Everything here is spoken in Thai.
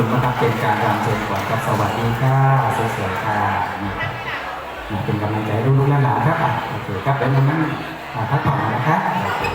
คุณมะทับเป็นการรำเชิญก่อนครับสวัสดีค่ะสวยๆค่ะนี่ค่เป็นกำลังใจลูกๆหลานๆครับอะโอเคครับเป็นวันนั่งอ่าพักผ่อนนะครับ